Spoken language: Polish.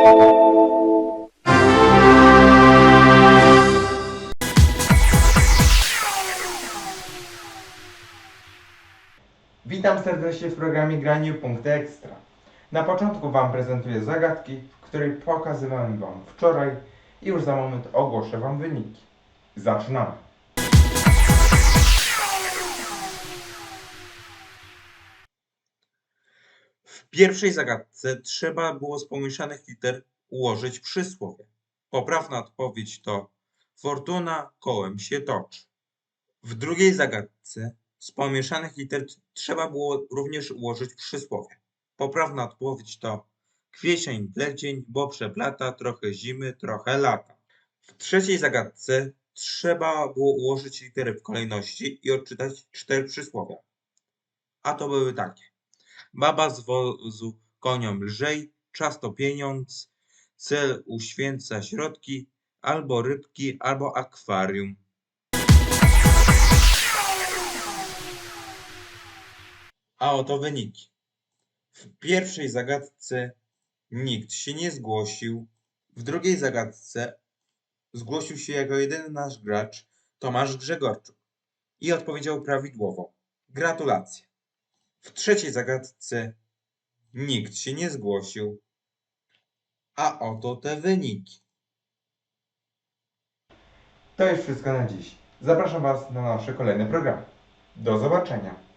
Witam serdecznie w programie Granie Punkty Ekstra. Na początku Wam prezentuję zagadki, które pokazywałem Wam wczoraj i już za moment ogłoszę Wam wyniki. Zaczynamy. W pierwszej zagadce trzeba było z pomieszanych liter ułożyć przysłowie. Poprawna odpowiedź to Fortuna kołem się toczy. W drugiej zagadce z pomieszanych liter trzeba było również ułożyć przysłowie. Poprawna odpowiedź to Kwiecień, plecień, bo przeplata, trochę zimy, trochę lata. W trzeciej zagadce trzeba było ułożyć litery w kolejności i odczytać cztery przysłowia. A to były takie. Baba z wozu koniom lżej, czas to pieniądz, cel uświęca środki, albo rybki, albo akwarium. A oto wyniki. W pierwszej zagadce nikt się nie zgłosił. W drugiej zagadce zgłosił się jako jedyny nasz gracz Tomasz Grzegorczuk i odpowiedział prawidłowo. Gratulacje. W trzeciej zagadce nikt się nie zgłosił. A oto te wyniki. To już wszystko na dziś. Zapraszam Was na nasze kolejne programy. Do zobaczenia.